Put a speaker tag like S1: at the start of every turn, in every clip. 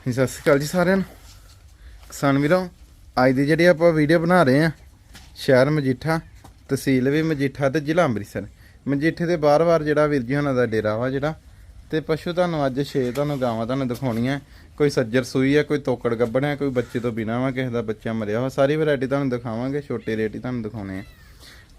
S1: ਸਤਿ ਸ਼੍ਰੀ ਅਕਾਲ ਜੀ ਸਾਰਿਆਂ ਨੂੰ। ਕਿਸਾਨ ਵੀਰੋ ਅੱਜ ਦੀ ਜਿਹੜੀ ਆਪਾਂ ਵੀਡੀਓ ਬਣਾ ਰਹੇ ਆ ਸ਼ਹਿਰ ਮਜੀਠਾ ਤਹਿਸੀਲ ਵੀ ਮਜੀਠਾ ਤੇ ਜ਼ਿਲ੍ਹਾ ਅੰਮ੍ਰਿਤਸਰ। ਮਜੀਠੇ ਦੇ ਬਾਰ-ਬਾਰ ਜਿਹੜਾ ਵੀਰ ਜੀ ਉਹਨਾਂ ਦਾ ਡੇਰਾ ਵਾ ਜਿਹੜਾ ਤੇ ਪਸ਼ੂ ਤੁਹਾਨੂੰ ਅੱਜ ਛੇ ਤੁਹਾਨੂੰ ਗਾਵਾਂ ਤੁਹਾਨੂੰ ਦਿਖਾਉਣੀਆਂ। ਕੋਈ ਸੱਜਰ ਸੂਈ ਹੈ ਕੋਈ ਤੋਕੜ ਗੱਬਣ ਹੈ ਕੋਈ ਬੱਚੇ ਤੋਂ ਬਿਨਾ ਵਾ ਕਿਸੇ ਦਾ ਬੱਚਾ ਮਰਿਆ ਵਾ। ਸਾਰੀ ਵੈਰਾਈਟੀ ਤੁਹਾਨੂੰ ਦਿਖਾਵਾਂਗੇ ਛੋਟੇ ਰੇਟ ਹੀ ਤੁਹਾਨੂੰ ਦਿਖਾਉਣੇ ਆ।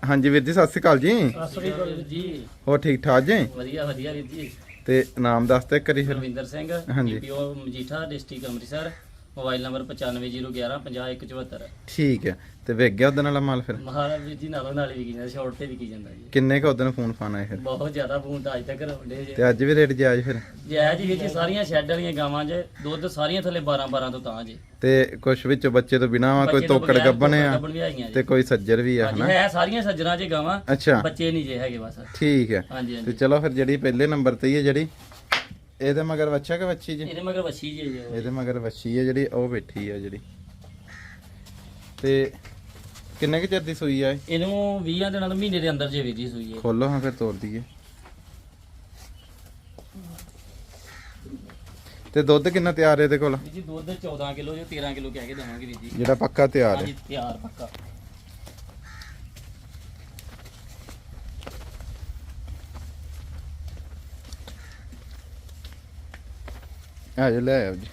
S1: ਹਾਂਜੀ ਵੀਰ ਜੀ ਸਤਿ ਸ਼੍ਰੀ ਅਕਾਲ ਜੀ।
S2: ਸਤਿ ਸ੍ਰੀ ਅਕਾਲ ਜੀ।
S1: ਹੋਰ ਠੀਕ ਠਾਕ ਜੀ?
S2: ਵਧੀਆ ਵਧੀਆ ਵੀਰ ਜੀ।
S1: ਤੇ ਨਾਮ ਦੱਸ ਤੇ ਕਰੀ ਫਿਰ
S2: ਰਵਿੰਦਰ ਸਿੰਘ
S1: ਹਾਂਜੀ।
S2: DPO Majitha district Amritsar mobile number 9501 50174
S1: ਠੀਕ ਹੈ। ਤੇ ਵੇਖ ਗਿਆ ਉਹਦੇ ਨਾਲ ਮਾਲ ਫਿਰ?
S2: ਮਹਾਰਾਜ ਵੀਰ ਜੀ ਨਾਲੋਂ ਨਾਲ ਵੀ ਜਾਂਦਾ ਸ਼ਾਰਟ ਤੇ ਵੀ ਕੀ ਜਾਂਦਾ ਜੀ।
S1: ਕਿੰਨੇ ਕ ਉਹਦੇ ਫੋਨ ਫਾਨ ਆਏ ਫਿਰ?
S2: ਬਹੁਤ ਜ਼ਿਆਦਾ ਫੋਨ ਤਾਂ ਅੱਜ ਤੱਕ ਹੁੰਦੇ ਜੇ।
S1: ਤੇ ਅੱਜ ਵੀ ਰੇਟ ਜਾਇਜ਼ ਫਿਰ?
S2: ਜੈ ਜੀ ਵੀਰ ਜੀ ਸਾਰੀਆਂ ਸ਼ੈੱਡ ਵਾਲੀਆਂ ਗਾਵਾਂ ਜੇ ਦੁੱਧ ਸਾਰੀਆਂ ਥੱਲੇ 12 12 ਤੋਂ ਤਾਂ ਜੇ।
S1: ਤੇ ਕੁਛ ਵਿੱਚ ਬੱਚੇ ਤੋਂ ਬਿਨਾ ਵਾ ਕੋਈ
S2: ਬੱਚੇ ਤੋਂ
S1: ਤੋਕੜ
S2: ਬਗੈਰ
S1: ਆ?
S2: ਗੱਭਣ ਵੀ ਆਈਆਂ ਜੀ।
S1: ਤੇ ਕੋਈ ਸੱਜਰ ਵੀ ਆ
S2: ਹਾਂਜੀ
S1: ਹਨਾ?
S2: ਹੈ ਸਾਰੀਆਂ ਸੱਜਣਾ ਜੇ ਗਾਵਾਂ
S1: ਅੱਛਾ।
S2: ਬੱਚੇ ਨਹੀਂ ਜੇ ਹੈਗੇ ਬਸ।
S1: ਠੀਕ ਹੈ।
S2: ਹਾਂਜੀ।
S1: ਤੇ ਚਲੋ ਫਿਰ ਜਿਹੜੀ ਪਹਿਲੇ ਨੰਬਰ ਤੇ ਹੀ ਹੈ ਜਿਹੜੀ ਇਹਦੇ ਮਗਰ ਬੱਚਾ ਕਿ ਬੱਚੀ ਜੀ?
S2: ਇਹਦੇ ਮਗਰ ਵੱਛੀ ਜੇ
S1: ਇਹਦੇ ਮਗਰ ਬੱਚੀ ਹੈ ਜਿਹੜੀ ਉਹ ਬੈਠੀ ਹੈ ਜਿਹੜੀ। ਤੇ ਕਿੰਨੇ ਕੁ ਚਿਰ ਦੀ ਸੂਈ ਆ ਇਹ?
S2: ਇਹਨੂੰ 20 ਦਿਨਾਂ ਦੇ ਮਹੀਨੇ ਦੇ ਅੰਦਰ ਜੇ ਜੀ ਸੂਈ ਹੈ
S1: ਖੋਲੋ ਹਾਂ ਫਿਰ ਤੋੜ ਦਈਏ। ਤੇ ਦੁੱਧ ਕਿੰਨਾ ਤਿਆਰ ਹੈ ਇਹਦੇ ਕੋਲ?
S2: ਵੀਰ ਜੀ ਦੁੱਧ 14 ਕਿਲੋ ਜੋ 13 ਕਿਲੋ ਕਹਿ ਕੇ ਦੇਵਾਂਗੇ ਵੀਰ ਜੀ।
S1: ਜਿਹੜਾ ਪੱਕਾ ਤਿਆਰ ਹੈ
S2: ਹਾਂਜੀ ਤਿਆਰ ਪੱਕਾ।
S1: ਆ ਜਾ ਲੈ ਆਓ ਜੀ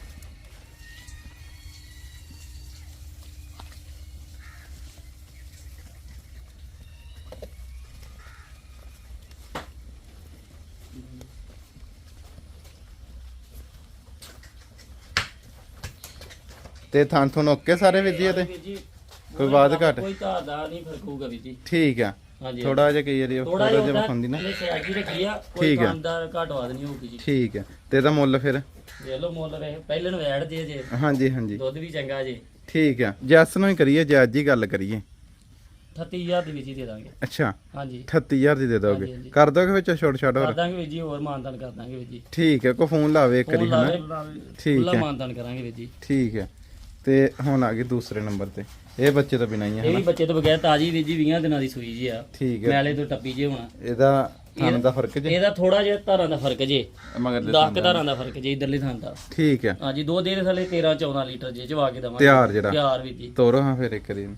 S1: ਤੇ ਥਾਂ ਥੁਣ ਓਕੇ ਸਾਰੇ ਵੀਰ ਜੀ, ਕੋਈ ਬਾਤ ਘੱਟ?
S2: ਕੋਈ ਧਾਰ ਦਾ ਨਹੀਂ ਫ਼ਰਕ ਹੋਊਗਾ ਵੀਰ ਜੀ
S1: ਠੀਕ ਆ
S2: ਹਾਂਜੀ
S1: ਥੋੜਾ ਜਿਹਾ ਕਈ ਵਾਰੀ
S2: ਥੋੜਾ ਜਿਹਾ
S1: ਜਿਹਾ ਵਿਖਾਉਂਦੀ ਨਾ।
S2: ਸਿਆਗੀ ਰੱਖੀ ਆ ਕੋਈ
S1: ਠੀਕ ਹੈ।
S2: ਕੰਦਾਰ ਘੱਟ ਵਾਦ ਨਹੀਂ ਹੋਊਗੀ ਜੀ।
S1: ਠੀਕ ਹੈ ਤੇ ਇਹਦਾ ਮੁੱਲ ਫਿਰ?
S2: ਦੇ ਲਓ ਮੁੱਲ ਵੇ ਪਹਿਲੇ ਨੂੰ ਐਡ ਜੇ ਜੇ
S1: ਹਾਂਜੀ ਹਾਂਜੀ।
S2: ਦੁੱਧ ਵੀ ਚੰਗਾ ਜੇ।
S1: ਠੀਕ ਆ। ਜੈਸ ਨੂੰ ਹੀ ਕਰੀਏ ਜੈਜ ਜੀ ਗੱਲ ਕਰੀਏ।
S2: 38000 ਦੀ ਵੀਰ ਜੀ ਦੇ ਦਾਂਗੇ।
S1: ਅੱਛਾ।
S2: ਹਾਂਜੀ।
S1: 38000 ਦੀ ਦੇ ਦੋਗੇ।
S2: ਹਾਂਜੀ।
S1: ਕਰ ਦੋਗੇ ਵਿੱਚ ਛੋਟ ਛਾਟ
S2: ਕਰ
S1: ਹੋਰ
S2: ਦਾਂਗੇ ਵੀਰ ਜੀ ਹੋਰ ਮਾਨਦਾਨ ਕਰ ਦਾਂਗੇ ਵੀਰ ਜੀ।
S1: ਠੀਕ ਹੈ ਕੋ ਫੋਨ ਲਾਵੇ ਇੱਕ
S2: ਫੋਨ
S1: ਵਾਰੀ
S2: ਲਾਵੇ
S1: ਹਨਾ? ਠੀਕ
S2: ਖੁੱਲਾ
S1: ਹੈ
S2: ਮਾਨਦਾਨ ਕਰਾਂਗੇ ਵੀਰ ਜੀ।
S1: ਠੀਕ ਹੈ ਤੇ ਹੁਣ ਆ ਗਏ ਦੂਸਰੇ ਨੰਬਰ ਤੇ। ਇਹ ਬੱਚੇ ਤੋਂ ਬਿਨਾਂ ਹੀ ਹੈ
S2: ਇਹ ਵੀ ਬੱਚੇ ਤੋਂ ਬਗੈਰ ਤਾਜੀ ਵੀਰ ਜੀ 20 ਦਿਨਾਂ ਦੀ ਸੂਈ ਜੀ ਆ।
S1: ਠੀਕ ਹੈ।
S2: ਮੈਲੇ ਤੋਂ ਟੱਪੀ ਜੇ ਹੋਣਾ।
S1: ਇਹਦਾ ਥਣ ਦਾ ਫ਼ਰਕ ਜੇ?
S2: ਇਹਦਾ ਥੋੜਾ ਜਿਹਾ ਧਾਰਾਂ ਦਾ ਫ਼ਰਕ ਜੇ।
S1: ਮਗਰ ਦੇ।
S2: 10 ਧਾਰਾਂ ਦਾ ਫ਼ਰਕ ਜੇ ਇਧਰਲੇ ਥਾਂ ਦਾ।
S1: ਠੀਕ ਹੈ।
S2: ਹਾਂਜੀ ਦੋ ਦੇ ਥੱਲੇ 13 14 ਲੀਟਰ ਜੇ ਚਵਾ ਕੇ ਦਵਾਂਗੇ।
S1: ਤਿਆਰ ਜਿਹੜਾ।
S2: ਤਿਆਰ ਵੀਰ ਜੀ।
S1: ਤੋਰੋ ਹਾਂ ਫਿਰ ਇੱਕ ਇਹਨੂੰ।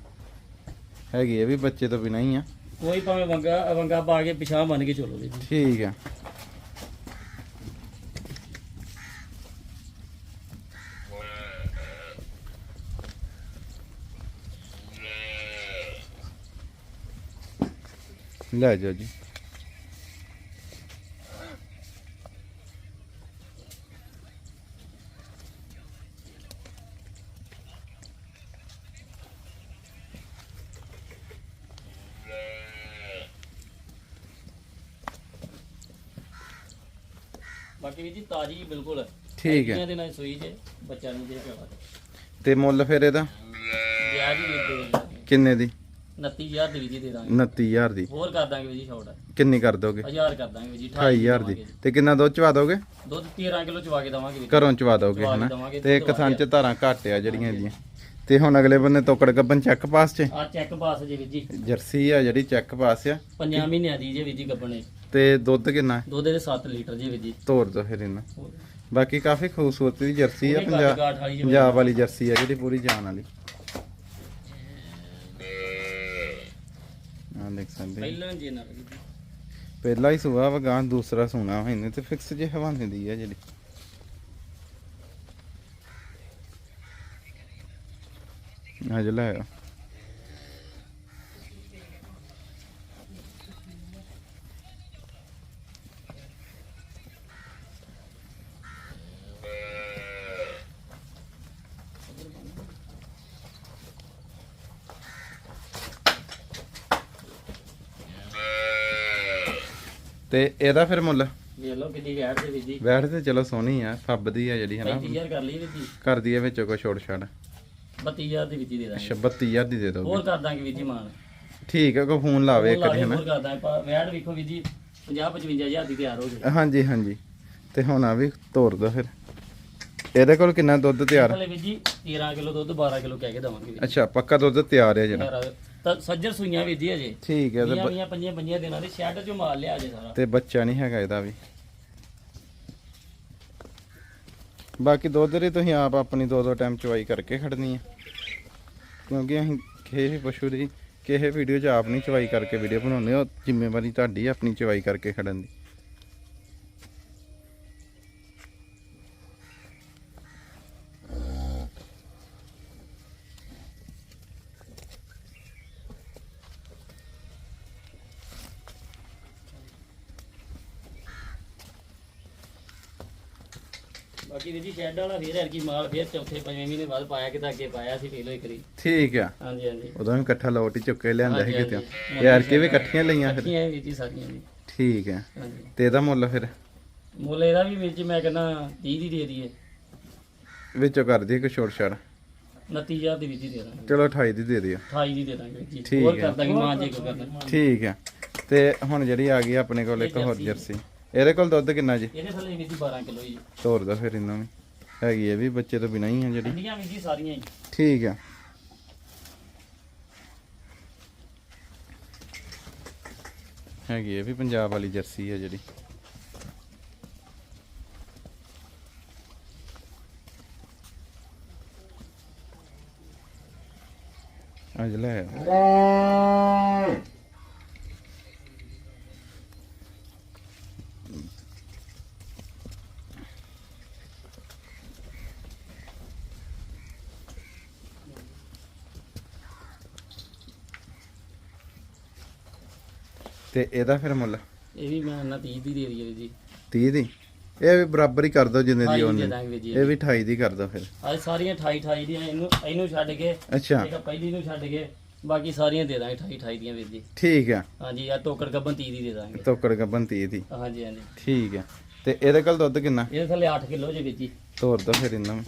S1: ਹੈਗੀ ਇਹ ਵੀ ਬੱਚੇ ਤੋਂ ਬਿਨਾਂ ਹੀ ਆ।
S2: ਕੋਈ ਭਾਵੇਂ ਵੰਗਾ ਵੰਗਾ ਪਾ ਕੇ ਪਿਛਾਂ ਬਣ ਕੇ ਚਲੋ ਜੀ।
S1: ਠੀਕ ਹੈ। ਲੈ ਜਾਓ ਜੀ।
S2: ਬਾਕੀ ਵੀਰ ਜੀ ਤਾਜੀ ਬਿਲਕੁਲ
S1: ਠੀਕ ਹੈ।
S2: ਇਹਨਾਂ ਦੇ ਨਾਲ ਸੂਈ ਜੇ ਬੱਚਾ ਨਹੀਂ ਜੇ ਪਿਆ
S1: ਤੇ ਮੁੱਲ ਫਿਰ ਇਹਦਾ?
S2: ਵਿਆਹ ਦੇ
S1: ਕਿੰਨੇ ਦੀ?
S2: 29000 ਦੀ ਵੀਰ ਜੀ ਦੇ ਦਾਂਗੇ।
S1: 29000 ਦੀ।
S2: ਹੋਰ ਕਰ ਦਾਂਗੇ ਵੀਰ ਜੀ ਛੋਟ।
S1: ਕਿੰਨੀ ਕਰ ਦੋਗੇ?
S2: 1000 ਕਰ ਦਾਂਗੇ ਵੀਰ ਜੀ
S1: 28000 ਦੀ। ਤੇ ਕਿੰਨਾ ਦੁੱਧ ਚਵਾ ਦੋਗੇ?
S2: ਦੁੱਧ 13 ਕਿਲੋ ਚਵਾ ਕੇ ਦਵਾਂਗੇ ਵੀਰ ਜੀ।
S1: ਘਰੋਂ ਚਵਾ ਦੋਗੇ
S2: ਚਵਾ ਕੇ
S1: ਹਨਾ?
S2: ਦੇਵਾਂਗੇ,
S1: ਤੇ ਇੱਕ
S2: ਦੁੱਧ
S1: ਥਾਂ ਚ ਧਾਰਾਂ ਘੱਟ ਆ ਜਿਹੜੀਆਂ ਇਹਦੀਆਂ ਤੇ ਹੁਣ ਅਗਲੇ ਬੰਨੇ ਤੋਕੜ ਗੱਬਨ ਚੈੱਕ ਪਾਸ ਚ
S2: ਆ ਚੈੱਕ ਪਾਸ ਜੇ ਵੀਰ ਜੀ।
S1: ਜਰਸੀ ਆ ਜਿਹੜੀ ਚੈੱਕ ਪਾਸ ਆ।
S2: ਪੰਜਾਂ ਮਹੀਨਿਆਂ ਦੀ ਜੇ ਵੀਰ ਜੀ ਗੱਬਣੇ
S1: ਤੇ ਦੁੱਧ ਕਿੰਨਾ?
S2: ਦੁੱਧ ਦੇ 7 ਲੀਟਰ ਜੇ ਵੀਰ ਜੀ।
S1: ਤੋਰ ਦੋ ਫਿਰ ਇਹਨਾਂ। ਬਾਕੀ ਕਾਫੀ ਖੂਬਸੂਰਤ ਦੀ ਜਰਸੀ ਆ ਪੰਜਾਬ
S2: ਵਾਲੀ
S1: ਜਰਸੀ ਆ ਜਿਹੜੀ ਪੂਰੀ ਜਾਨ ਵਾਲੀ। ਦੇਖ ਸਕਦੇ
S2: ਪਹਿਲਾਂ ਜੇ ਨਾ।
S1: ਪਹਿਲਾ ਹੀ ਸੁਆ ਵਗਾਂ ਦੂਸਰਾ ਸੁਣਾ ਇਹਨੇ ਤੇ ਫਿਕਸ ਜੇ ਹਵਾਨੇ ਦੀ ਆ ਜਿਹੜੀ ਅੱਜ ਲੈ ਆਓ। ਤੇ ਇਹਦਾ ਫਿਰ ਮੁੱਲ?
S2: ਵੇਖ ਲਓ ਕਿੰਨੀ ਵੈਟ ਜੇ ਵੀਰ ਜੀ
S1: ਬੈਠ ਤੇ ਚਲੋ ਸੋਹਣੀ ਆ ਫੱਬਦੀ ਆ ਜਿਹੜੀ ਹਨਾ?
S2: 35000 ਕਰ ਲਈ ਵੀਰ ਜੀ
S1: ਕਰਦੀ ਆ ਵਿੱਚੋਂ ਕੋਈ ਛੋੜ ਛਾੜ
S2: 32000 ਦੀ ਵੀਰ ਜੀ ਦੇ ਦਾਂਗੇ।
S1: 32000 ਦੀ ਦੇ ਦੋਗੇ
S2: ਹੋਰ ਕਰ ਦਾਂਗੇ ਵੀਰ ਜੀ ਮਾਨ
S1: ਠੀਕ ਆ ਕੋਈ ਫੋਨ ਲਾਵੇ ਇੱਕ ਵਾਰੀ ਹਨਾ
S2: ਹੋਰ ਕਰ ਦਾਂਗੇ। ਪਰ ਵੈਟ ਵੇਖੋ ਵੀਰ ਜੀ 50 55000 ਦੀ ਤਿਆਰ ਹੋ ਗਈ
S1: ਹਾਂਜੀ ਹਾਂਜੀ। ਤੇ ਹੁਣ ਆ ਵੀ ਤੋਰ ਦੋ ਫਿਰ। ਇਹਦੇ ਕੋਲ ਕਿੰਨਾ ਦੁੱਧ ਤਿਆਰ?
S2: ਹਲੇ ਵੀਰ ਜੀ 13 ਕਿਲੋ ਦੁੱਧ 12 ਕਿਲੋ ਕਹਿ ਕੇ ਦਵਾਂਗੇ
S1: ਅੱਛਾ ਪੱਕਾ ਦੁੱਧ ਤਿਆਰ ਹੈ ਜਿਹੜਾ।
S2: ਤਾਂ ਸੱਜਰ ਸੂਈਆਂ ਵੀਰ ਜੀ ਅਜੇ।
S1: ਠੀਕ ਹੈ ਤੇ ਬ-
S2: ਵੀਆਂ ਪੰਜੀਆਂ ਪੰਜੀਆਂ ਦਿਨਾਂ ਦੇ ਸ਼ੈੱਡ ਚੋਂ ਮਾਲ ਲਿਆ ਜੇ ਸਾਰਾ।
S1: ਤੇ ਬੱਚਾ ਨਹੀਂ ਹੈਗਾ ਇਹਦਾ ਵੀ। ਬਾਕੀ ਦੁੱਧ ਦੀ ਤੁਸੀਂ ਆਪ ਆਪਣੀ ਦੋ ਦੋ ਟਾਈਮ ਚਵਾਈ ਕਰਕੇ ਖੜਨੀ ਹੈ ਕਿਉਂਕਿ ਅਸੀਂ ਕਿਸੇ ਵੀ ਪਸ਼ੂ ਦੀ ਕਿਸੇ ਵੀਡੀਓ 'ਚ ਆਪ ਨਹੀਂ ਚਵਾਈ ਕਰਕੇ ਵੀਡੀਓ ਬਣਾਉਂਦੇ ਉਹ ਜ਼ਿੰਮੇਵਾਰੀ ਤੁਹਾਡੀ ਹੈ ਆਪਣੀ ਚਵਾਈ ਕਰਕੇ ਖੜਨ ਦੀ।
S2: ਬਾਕੀ ਵੀਰ ਜੀ ਸ਼ੈੱਡ ਵਾਲਾ ਫੇਰ ਐਰਕੀ ਮਾਲ ਫੇਰ ਚੌਥੇ ਪੰਜਵੇਂ ਮਹੀਨੇ ਬਾਅਦ ਪਾਇਆ ਕਿਤਾ ਅੱਗੇ ਪਾਇਆ ਸੀ ਢੀਲੋ ਇੱਕ ਵਾਰੀ
S1: ਠੀਕ ਆ।
S2: ਹਾਂਜੀ ਹਾਂਜੀ।
S1: ਉਦੋਂ ਵੀ ਇਕੱਠਾ ਲੋਟ ਹੀ ਚੁੱਕ ਲਿਆਂਦਾ ਸੀ ਕਿਤੇ। ਯਾਰ ਕਿ ਵੀ ਇਕੱਠੀਆਂ ਲਈਆਂ ਫਿਰ।
S2: ਇਕੱਠੀਆਂ ਵੀਰ ਜੀ ਸਾਰੀਆਂ ਜੀ।
S1: ਠੀਕ ਹੈ
S2: ਹਾਂਜੀ।
S1: ਤੇ ਇਹਦਾ ਮੁੱਲ ਫਿਰ?
S2: ਮੁੱਲ ਇਹਦਾ ਵੀ ਵੀਰ ਜੀ ਮੈਂ ਕਹਿੰਦਾ 30 ਦੀ ਦੇ ਦਈਏ।
S1: ਵਿੱਚੋਂ ਕਰ ਦਈਏ ਕਿ ਛੋਟ ਛਾੜ
S2: 29000 ਦੀ ਵੀਰ ਜੀ ਦੇ ਦਾਂਗੇ।
S1: ਚਲੋ 28 ਦੀ ਦੇ ਦਿਓ।
S2: 28 ਦੀ ਦੇ ਦਾਂਗੇ ਵੀਰ ਜੀ।
S1: ਠੀਕ
S2: ਹੋਰ। ਕਰ ਦਾਂਗੇ ਮਾਂ ਜੇ ਕੋ ਕਰਨਾ
S1: ਠੀਕ ਹੈ ਤੇ ਹੁਣ ਜਿਹੜੀ ਆ ਗਈ ਆਪਣੇ ਕੋਲ ਇੱਕ ਹੋਰ
S2: ਜਰਸੀ।
S1: ਇਹਦੇ ਕੋਲ ਦੁੱਧ ਕਿੰਨਾ ਜੀ?
S2: ਇਹਦੇ ਥੱਲੇ ਜੀ 12 ਕਿਲੋ ਜੀ।
S1: ਤੋਰ ਦਾ ਫਿਰ ਇਹਨਾਂ ਨੂੰ। ਹੈਗੀ ਇਹ ਵੀ ਬੱਚੇ ਤੋਂ ਬਿਨਾਂ ਹੀ ਆ ਜਿਹੜੀ।
S2: ਠੰਡੀਆਂ ਵੀਰ ਜੀ ਸਾਰੀਆਂ ਜੀ
S1: ਠੀਕ ਆ। ਹੈਗੀ ਇਹ ਵੀ ਪੰਜਾਬ ਵਾਲੀ ਜਰਸੀ ਹੈ ਜਿਹੜੀ। ਅੱਜ ਲੈ। ਤੇ ਇਹਦਾ ਫਿਰ ਮੁੱਲ?
S2: ਇਹ ਵੀ ਮੈਂ ਨਾ 30 ਦੀ ਦੇ ਦਈਏ ਵੀਰ ਜੀ।
S1: 30 ਦੀ? ਇਹ ਵੀ ਬਰਾਬਰ ਹੀ ਕਰ ਦੋ ਜਿੰਨੇ ਦੀ
S2: 28 ਦੀ
S1: ਉਹਨੇ ਇਹ ਵੀ 28 ਦੀ ਕਰ ਦੋ ਫਿਰ।
S2: ਅੱਜ ਸਾਰੀਆਂ 28 28 ਦੀਆਂ ਇਹਨੂੰ ਇਹਨੂੰ ਛੱਡ ਕੇ
S1: ਅੱਛਾ।
S2: ਪਹਿਲੀ ਨੂੰ ਛੱਡ ਕੇ ਬਾਕੀ ਸਾਰੀਆਂ ਦੇ ਦਾਂਗੇ 28 28 ਦੀਆਂ ਵੀਰ ਜੀ।
S1: ਠੀਕ ਆ।
S2: ਹਾਂਜੀ ਆ ਟੋਕਰ ਗੱਬਨ 30 ਦੀ ਦੇ ਦਾਂਗੇ।
S1: ਤੋਕੜ ਗੱਬਨ 30 ਦੀ।
S2: ਹਾਂਜੀ ਹਾਂਜੀ।
S1: ਠੀਕ ਆ। ਤੇ ਇਹਦੇ ਕੋਲ ਦੁੱਧ ਕਿੰਨਾ?
S2: ਇਹਦੇ ਥੱਲੇ 8 ਕਿਲੋ ਜੇ ਵੀਰ ਜੀ।
S1: ਤੋਰ ਦੋ ਫਿਰ ਇਹਨਾਂ ਨੂੰ।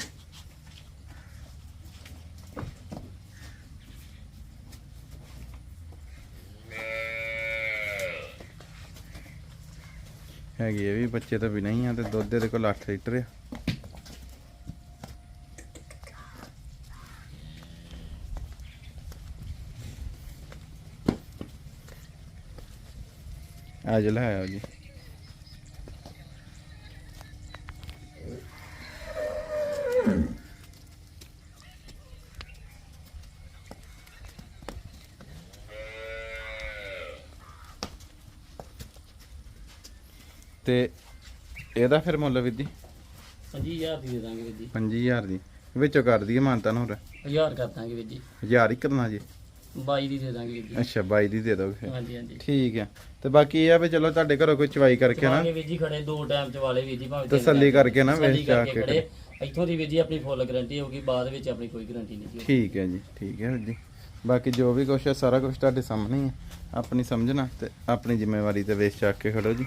S1: ਹੈਗੀ ਇਹ ਵੀ ਬੱਚੇ ਤੋਂ ਬਿਨਾਂ ਹੀ ਆ ਤੇ ਦੁੱਧ ਇਹਦੇ ਕੋਲ 8 ਲੀਟਰ ਆ। ਅੱਜ ਲੈ ਆਓ ਜੀ। ਤੇ ਇਹਦਾ ਫਿਰ ਮੁੱਲ ਵੀ ਦੀ
S2: 25000 ਦੀ ਦੇ ਦਾਂਗੇ ਵੀਰ ਜੀ।
S1: 5000 ਦੀ। ਵਿੱਚੋਂ ਕਰ ਦਈਏ ਮਾਨਤਾ ਨੂੰ
S2: 1000 ਕਰ ਦਾਂਗੇ ਵੀਰ ਜੀ।
S1: 1000 ਹੀ ਕਰਨਾ ਜੀ।
S2: 22 ਦੀ ਦੇ ਦਾਂਗੇ ਵੀਰ ਜੀ।
S1: ਅੱਛਾ 22 ਦੀ ਦੇ ਦੋਗੇ।
S2: ਹਾਂਜੀ ਹਾਂਜੀ।
S1: ਠੀਕ ਹੈ ਤੇ ਬਾਕੀ ਇਹ ਆ ਵੀ ਚਲੋ ਤੁਹਾਡੇ ਘਰੋਂ ਕੋਈ ਚਵਾਈ ਕਰਕੇ ਨਾ।
S2: ਚਵਾਂਗੇ ਵੀਰ ਜੀ ਖੜੇ ਦੋ ਟਾਈਮ ਚ ਵਾਲੇ ਵੀਰ ਜੀ ਭਾਵੇਂ
S1: ਤਸੱਲੀ ਕਰਕੇ ਨਾ ਵੇਚ ਜਾ ਕੇ
S2: ਖੜੇ। ਇੱਥੋਂ ਦੀ ਵੀਰ ਜੀ ਆਪਣੀ ਫੁੱਲ ਗਾਰੰਟੀ ਹੋਊਗੀ ਬਾਅਦ ਵਿੱਚ ਆਪਣੀ ਕੋਈ ਗਾਰੰਟੀ ਨਹੀਂ ਜੀ
S1: ਠੀਕ ਹੈ ਜੀ ਠੀਕ ਹੈ ਵੀਰ ਜੀ। ਬਾਕੀ ਜੋ ਵੀ ਕੁਛ ਹੈ ਸਾਰਾ ਕੁਝ ਤੁਹਾਡੇ ਸਾਹਮਣੇ ਹੀ ਹੈ ਆਪਣੀ ਸਮਝਣਾ ਤੇ ਆਪਣੀ ਜ਼ਿੰਮੇਵਾਰੀ ਤੇ ਵੇਚ ਚੱਕ ਕੇ ਖੜੋ ਜੀ।